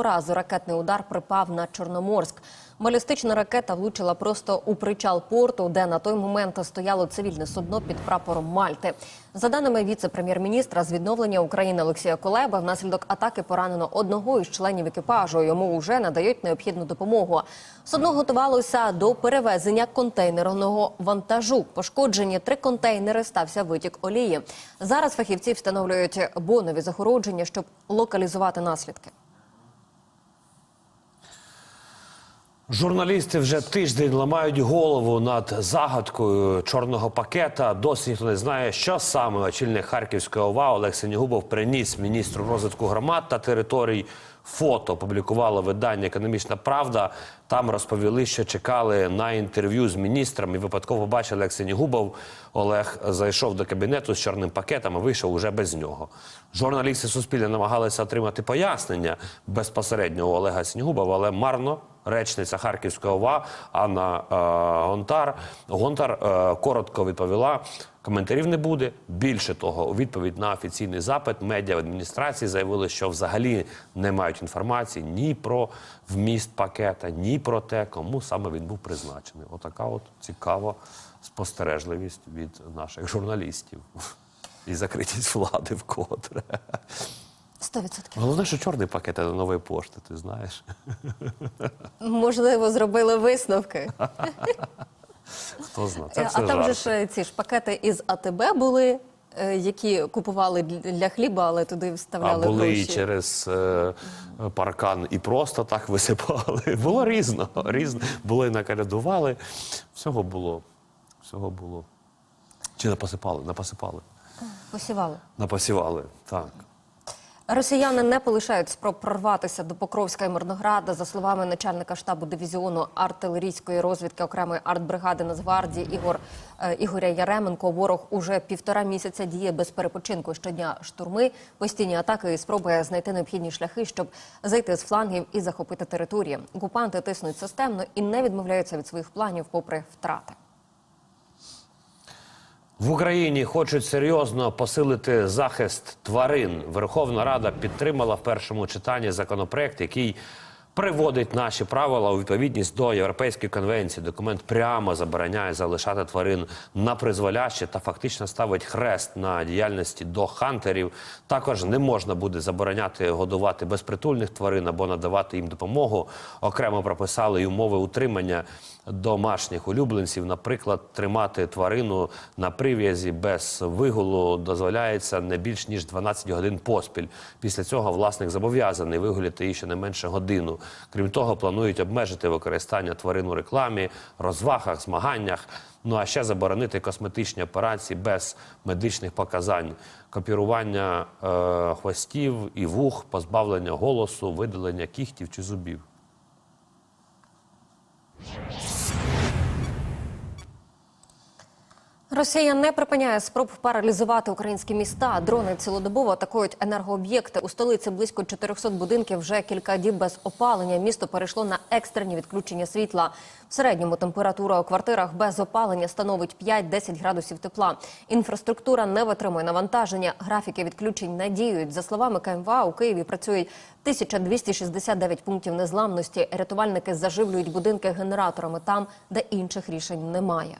разу ракетний удар припав на Чорноморськ. Балістична ракета влучила просто у причал порту, де на той момент стояло цивільне судно під прапором Мальти. За даними віце-прем'єр-міністра з відновлення України Олексія Колеба, внаслідок атаки поранено одного із членів екіпажу. Йому вже надають необхідну допомогу. Судно готувалося до перевезення контейнерного вантажу. Пошкоджені три контейнери стався витік олії. Зараз фахівці встановлюють бонові загородження, щоб локалізувати наслідки. Журналісти вже тиждень ламають голову над загадкою чорного пакета. Досі ніхто не знає, що саме очільник Харківської ОВА Олег Синігубов приніс міністру розвитку громад та територій. Фото опублікувало видання Економічна Правда. Там розповіли, що чекали на інтерв'ю з міністром і випадково побачили, як Синігубов Олег зайшов до кабінету з чорним пакетом, а вийшов уже без нього. Журналісти Суспільне намагалися отримати пояснення безпосередньо у Олега Синігубова, але марно речниця Харківської ОВА Анна е, Гонтар Гонтар е, коротко відповіла. Коментарів не буде. Більше того, у відповідь на офіційний запит медіа в адміністрації заявили, що взагалі не мають інформації ні про вміст пакета, ні про те, кому саме він був призначений. Отака от цікава спостережливість від наших журналістів і закритість влади вкотре. 100%. Головне, що чорний пакет а нової пошти, ти знаєш. Можливо, зробили висновки. Хто знає? Це а все там же жарти. ж е, ці ж пакети із АТБ були, е, які купували для хліба, але туди А вставляли були гроші. і через е, паркан і просто так висипали. Було різно, різно. Були накалядували. Всього було. Всього було. Чи напосипали? Напосипали. Посівали. Напосівали, так. Росіяни не полишають спроб прорватися до Покровська і Мирнограда. За словами начальника штабу дивізіону артилерійської розвідки окремої артбригади Нацгвардії Ігор е, Ігоря Яременко. Ворог уже півтора місяця діє без перепочинку щодня штурми, постійні атаки і спроби знайти необхідні шляхи, щоб зайти з флангів і захопити території. Окупанти тиснуть системно і не відмовляються від своїх планів, попри втрати. В Україні хочуть серйозно посилити захист тварин. Верховна Рада підтримала в першому читанні законопроект, який приводить наші правила у відповідність до Європейської конвенції. Документ прямо забороняє залишати тварин на призволяще та фактично ставить хрест на діяльності до хантерів. Також не можна буде забороняти годувати безпритульних тварин або надавати їм допомогу. Окремо прописали й умови утримання домашніх улюбленців. Наприклад, тримати тварину на прив'язі без вигулу дозволяється не більш ніж 12 годин поспіль. Після цього власник зобов'язаний вигуляти її щонайменше годину. Крім того, планують обмежити використання тварин у рекламі, розвагах, змаганнях. Ну а ще заборонити косметичні операції без медичних показань, копірування е, хвостів і вух, позбавлення голосу, видалення кігтів чи зубів. Росія не припиняє спроб паралізувати українські міста. Дрони цілодобово атакують енергооб'єкти. У столиці близько 400 будинків вже кілька діб без опалення. Місто перейшло на екстрені відключення світла. В середньому температура у квартирах без опалення становить 5-10 градусів тепла. Інфраструктура не витримує навантаження. Графіки відключень не. За словами КМВА, у Києві працюють 1269 пунктів незламності. Рятувальники заживлюють будинки генераторами там, де інших рішень немає.